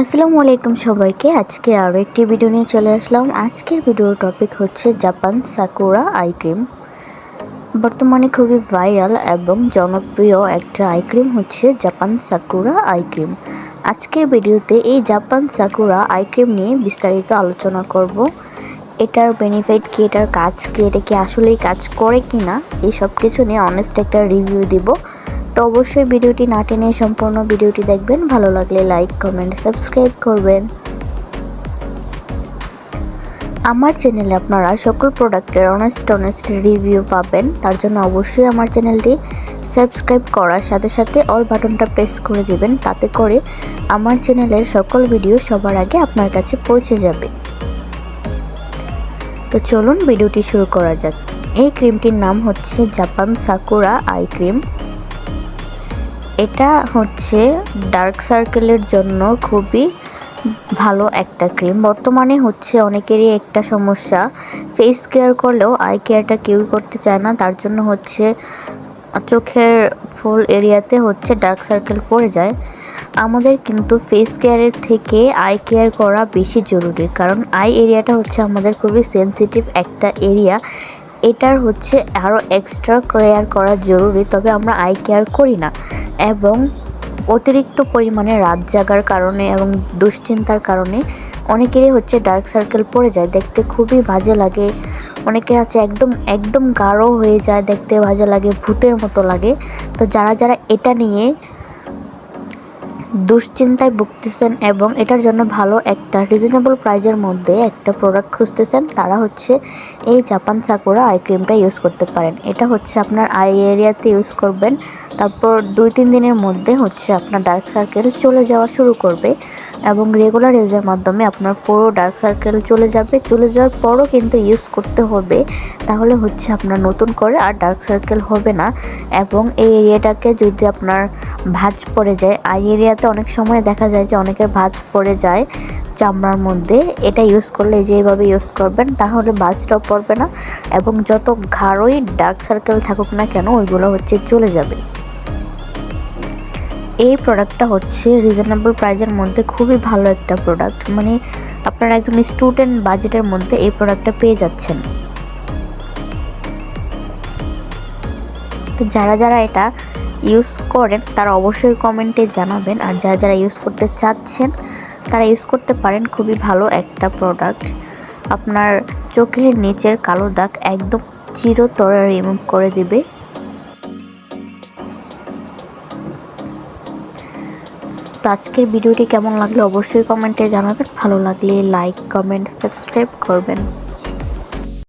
আসসালামু আলাইকুম সবাইকে। আজকে আরও একটি ভিডিও নিয়ে চলে আসলাম। আজকের ভিডিওর টপিক হচ্ছে জাপান সাকুরা আই ক্রিম বর্তমানে খুবই ভাইরাল এবং জনপ্রিয় একটা আই ক্রিম হচ্ছে জাপান সাকুরা আই ক্রিম আজকের ভিডিওতে এই জাপান সাকুরা আই ক্রিম নিয়ে বিস্তারিত আলোচনা করব। এটার বেনিফিট কি, এটার কাজ কি, এটা কি আসলেই কাজ করে কি না এই সব কিছু নিয়ে অনেস্ট একটা রিভিউ দিব। তো অবশ্যই ভিডিওটি না টেনে সম্পূর্ণ ভিডিওটি দেখবেন। ভালো লাগলে লাইক কমেন্ট সাবস্ক্রাইব করবেন। আমার চ্যানেলে আপনারা সকল প্রোডাক্টের অনেস্ট অনেস্ট রিভিউ পাবেন। তার জন্য অবশ্যই আমার চ্যানেলটি সাবস্ক্রাইব করার সাথে সাথে অল বাটনটা প্রেস করে দিবেন। তাতে করে আমার চ্যানেলের সকল ভিডিও সবার আগে আপনার কাছে পৌঁছে যাবে। তো চলুন ভিডিওটি শুরু করা যাক। এই ক্রিমটির নাম হচ্ছে জাপান সাকুরা আই ক্রিম এটা হচ্ছে ডার্ক সার্কেলের জন্য খুবই ভালো একটা ক্রিম বর্তমানে হচ্ছে অনেকেরই একটা সমস্যা। ফেস কেয়ার করলেও আই কেয়ারটা কেউই করতে চায় না। তার জন্য হচ্ছে চোখের ফুল এরিয়াতে হচ্ছে ডার্ক সার্কেল পড়ে যায়। আমাদের কিন্তু ফেস কেয়ারের থেকে আই কেয়ার করা বেশি জরুরি। কারণ আই এরিয়াটা হচ্ছে আমাদের খুবই সেন্সিটিভ একটা এরিয়া এটার হচ্ছে আরও এক্সট্রা কেয়ার করা জরুরি, তবে আমরা আই কেয়ার করি না। এবং অতিরিক্ত পরিমাণে রাত জাগার কারণে এবং দুশ্চিন্তার কারণে অনেকেরই হচ্ছে ডার্ক সার্কেল পড়ে যায়, দেখতে খুবই বাজে লাগে। অনেকের আছে একদম একদম গাঢ় হয়ে যায়, দেখতে বাজে লাগে, ভূতের মতো লাগে। তো যারা যারা এটা নিয়ে দুশ্চিন্তায় ভুগতেছেন এবং এটার জন্য ভালো একটা রিজনেবল প্রাইজের মধ্যে একটা প্রোডাক্ট খুঁজতেছেন, তারা হচ্ছে এই জাপান সাকুরা আই ক্রিমটা ইউজ করতে পারেন। এটা হচ্ছে আপনার আই এরিয়াতে ইউজ করবেন, তারপর দুই তিন দিনের মধ্যে হচ্ছে আপনার ডার্ক সার্কেল চলে যাওয়া শুরু করবে। এবং রেগুলার ইউজের মাধ্যমে আপনার পুরো ডার্ক সার্কেল চলে যাবে। চলে যাওয়ার পরও কিন্তু ইউজ করতে হবে। তাহলে হচ্ছে আপনার নতুন করে আর ডার্ক সার্কেল হবে না। এবং এই এরিয়াটাকে যদি আপনার ভাঁজ পড়ে যায় আই এরিয়াতে অনেক সময় দেখা যায় যে অনেকের ভাঁজ পড়ে যায় চামড়ার মধ্যে। এটা ইউজ করলে যেভাবে ইউজ করবেন, তাহলে বাজটাও পড়বে না। এবং যত ঘাড়ই ডার্ক সার্কেল থাকুক না কেন, ওইগুলো হচ্ছে চলে যাবে। এই প্রোডাক্টটা হচ্ছে রিজনেবল প্রাইজের মধ্যে খুবই ভালো একটা প্রোডাক্ট মানে আপনারা একদম স্টুডেন্ট বাজেটের মধ্যে এই প্রোডাক্টটা পেয়ে যাচ্ছেন। তো যারা যারা এটা ইউজ করেন, তারা অবশ্যই কমেন্টে জানাবেন। আর যারা যারা ইউজ করতে চাচ্ছেন, তারা ইউজ করতে পারেন। খুবই ভালো একটা প্রোডাক্ট আপনার চোখের নিচের কালো দাগ একদম চিরতরে রিমুভ করে দিবে। তো আজকের ভিডিওটি কেমন লাগল অবশ্যই কমেন্টে জানাবেন। ভালো লাগলে লাইক কমেন্ট সাবস্ক্রাইব করবেন।